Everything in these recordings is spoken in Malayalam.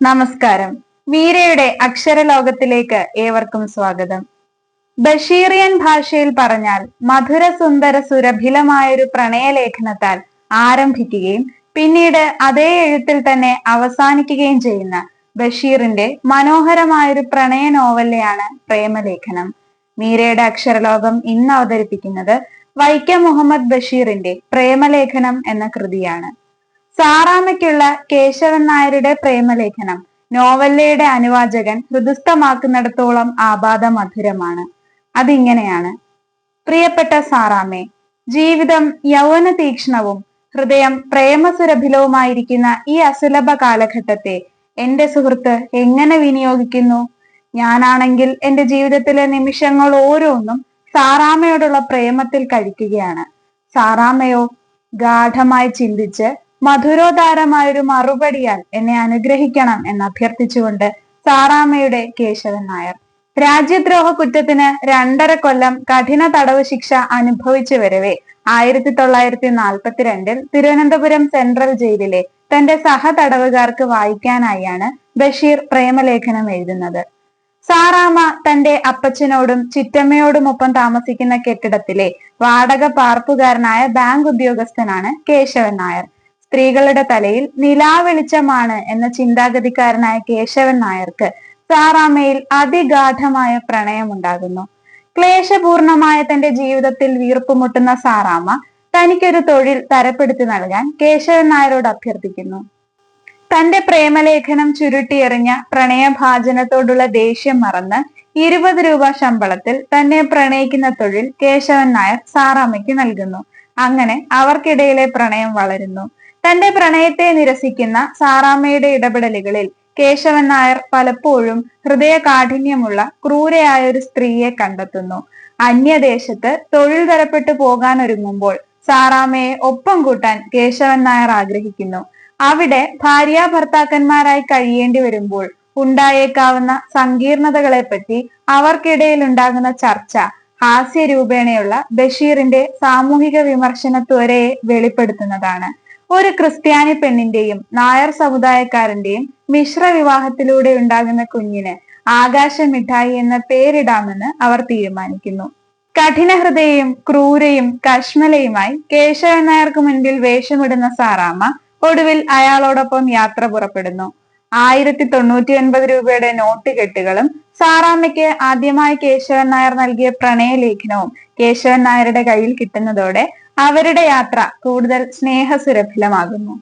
നമസ്കാരം. വീരയുടെ അക്ഷരലോകത്തിലേക്ക് ഏവർക്കും സ്വാഗതം. ബഷീറിയൻ ഭാഷയിൽ പറഞ്ഞാൽ മധുര സുന്ദര സുരഭിലമായൊരു പ്രണയലേഖനത്താൽ ആരംഭിക്കുകയും പിന്നീട് അതേ എഴുത്തിൽ തന്നെ അവസാനിക്കുകയും ചെയ്യുന്ന ബഷീറിന്റെ മനോഹരമായൊരു പ്രണയ നോവലയാണ് പ്രേമലേഖനം. മീരയുടെ അക്ഷരലോകം ഇന്ന് അവതരിപ്പിക്കുന്നത് വൈക്കം മുഹമ്മദ് ബഷീറിന്റെ പ്രേമലേഖനം എന്ന കൃതിയാണ്. സാറാമയ്ക്കുള്ള കേശവൻ നായരുടെ പ്രേമലേഖനം. നോവല്ലയുടെ അനുവാചകൻ ഹൃദയസ്ഥമാക്കുന്നിടത്തോളം ആപാദ മധുരമാണ് അതിങ്ങനെയാണ്. പ്രിയപ്പെട്ട സാറാമേ ജീവിതം യൗവന തീക്ഷ്ണവും ഹൃദയം പ്രേമസുരഭിലവുമായിരിക്കുന്ന ഈ അസുലഭ കാലഘട്ടത്തെ എന്റെ സുഹൃത്ത് എങ്ങനെ വിനിയോഗിക്കുന്നു? ഞാനാണെങ്കിൽ എന്റെ ജീവിതത്തിലെ നിമിഷങ്ങൾ ഓരോന്നും സാറാമയോടുള്ള പ്രേമത്തിൽ കഴിക്കുകയാണ്. സാറാമയോ ഗാഠമായി ചിന്തിച്ച് മധുരോദാരമായൊരു മറുപടിയാൽ എന്നെ അനുഗ്രഹിക്കണം എന്ന് അഭ്യർത്ഥിച്ചുകൊണ്ട് സാറാമയുടെ കേശവൻ നായർ. രാജ്യദ്രോഹ കുറ്റത്തിന് രണ്ടര കൊല്ലം കഠിന തടവ് ശിക്ഷ അനുഭവിച്ചു വരവേ. ആയിരത്തി തൊള്ളായിരത്തി നാൽപ്പത്തിരണ്ടിൽ തിരുവനന്തപുരം സെൻട്രൽ ജയിലിലെ തന്റെ സഹതടവുകാർക്ക് വായിക്കാനായാണ് ബഷീർ പ്രേമലേഖനം എഴുതുന്നത്. സാറാമ തന്റെ അപ്പച്ചനോടും ചിറ്റമ്മയോടുമൊപ്പം താമസിക്കുന്ന കെട്ടിടത്തിലെ വാടക പാർപ്പുകാരനായ ബാങ്ക് ഉദ്യോഗസ്ഥനാണ് കേശവൻ നായർ. സ്ത്രീകളുടെ തലയിൽ നിലാവെളിച്ചമാണ് എന്ന ചിന്താഗതിക്കാരനായ കേശവൻ നായർക്ക് സാറാമയിൽ അതിഗാഠമായ പ്രണയമുണ്ടാകുന്നു. ക്ലേശപൂർണമായ തന്റെ ജീവിതത്തിൽ വീർപ്പുമുട്ടുന്ന സാറാമ തനിക്കൊരു തൊഴിൽ തരപ്പെടുത്തി നൽകാൻ കേശവൻ നായരോട് അഭ്യർത്ഥിക്കുന്നു. തന്റെ പ്രേമലേഖനം ചുരുട്ടിയെറിഞ്ഞ പ്രണയഭാചനത്തോടുള്ള ദേഷ്യം മറന്ന് ഇരുപത് രൂപ ശമ്പളത്തിൽ തന്നെ പ്രണയിക്കുന്ന തൊഴിൽ കേശവൻ നായർ സാറാമ്മയ്ക്ക് നൽകുന്നു. അങ്ങനെ അവർക്കിടയിലെ പ്രണയം വളരുന്നു. തന്റെ പ്രണയത്തെ നിരസിക്കുന്ന സാറാമ്മയുടെ ഇടപെടലുകളിൽ കേശവൻ നായർ പലപ്പോഴും ഹൃദയ കാഠിന്യമുള്ള ക്രൂരയായ ഒരു സ്ത്രീയെ കണ്ടെത്തുന്നു. അന്യദേശത്ത് തൊഴിൽ തരപ്പെട്ടു പോകാൻ ഒരുങ്ങുമ്പോൾ സാറാമ്മയെ ഒപ്പം കൂട്ടാൻ കേശവൻ നായർ ആഗ്രഹിക്കുന്നു. അവിടെ ഭാര്യ ഭർത്താക്കന്മാരായി കഴിയേണ്ടി വരുമ്പോൾ ഉണ്ടായേക്കാവുന്ന സങ്കീർണതകളെപ്പറ്റി അവർക്കിടയിൽ ഉണ്ടാകുന്ന ചർച്ച ഹാസ്യരൂപേണയുള്ള ബഷീറിന്റെ സാമൂഹിക വിമർശനത്വരയെ വെളിപ്പെടുത്തുന്നതാണ്. ഒരു ക്രിസ്ത്യാനി പെണ്ണിന്റെയും നായർ സമുദായക്കാരന്റെയും മിശ്ര വിവാഹത്തിലൂടെ ഉണ്ടാകുന്ന കുഞ്ഞിന് ആകാശ മിഠായി എന്ന പേരിടാമെന്ന് അവർ തീരുമാനിക്കുന്നു. കഠിന ഹൃദയയും ക്രൂരയും കശ്മലയുമായി കേശവൻ നായർക്ക് മുൻപിൽ വേഷമിടുന്ന സാറാമ്മ ഒടുവിൽ അയാളോടൊപ്പം യാത്ര പുറപ്പെടുന്നു. ആയിരത്തി തൊണ്ണൂറ്റി ഒൻപത് രൂപയുടെ നോട്ട് കെട്ടുകളും സാറാമ്മയ്ക്ക് ആദ്യമായി കേശവൻ നായർ നൽകിയ പ്രണയ ലേഖനവും കേശവൻ നായരുടെ കയ്യിൽ കിട്ടുന്നതോടെ അവരുടെ യാത്ര കൂടുതൽ സ്നേഹസുരഭിലമാകുന്നു.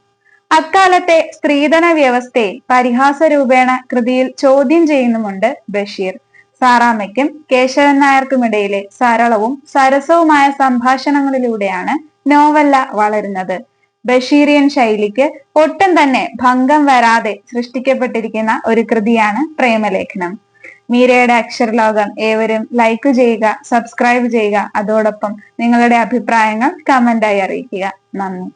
അക്കാലത്തെ സ്ത്രീധന വ്യവസ്ഥയെ പരിഹാസ രൂപേണ കൃതിയിൽ ചോദ്യം ചെയ്യുന്നുമുണ്ട് ബഷീർ. സാറാമ്മയ്ക്കും കേശവൻ നായർക്കുമിടയിലെ സരളവും സരസവുമായ സംഭാഷണങ്ങളിലൂടെയാണ് നോവല്ല വളരുന്നത്. ബഷീറിയൻ ശൈലിക്ക് ഒട്ടും തന്നെ ഭംഗം വരാതെ സൃഷ്ടിക്കപ്പെട്ടിരിക്കുന്ന ഒരു കൃതിയാണ് പ്രേമലേഖനം. മീരയുടെ അക്ഷരലോകം ഏവരും ലൈക്ക് ചെയ്യുക സബ്സ്ക്രൈബ് ചെയ്യുക അതോടൊപ്പം നിങ്ങളുടെ അഭിപ്രായങ്ങൾ കമന്റായി അറിയിക്കുക. നന്ദി.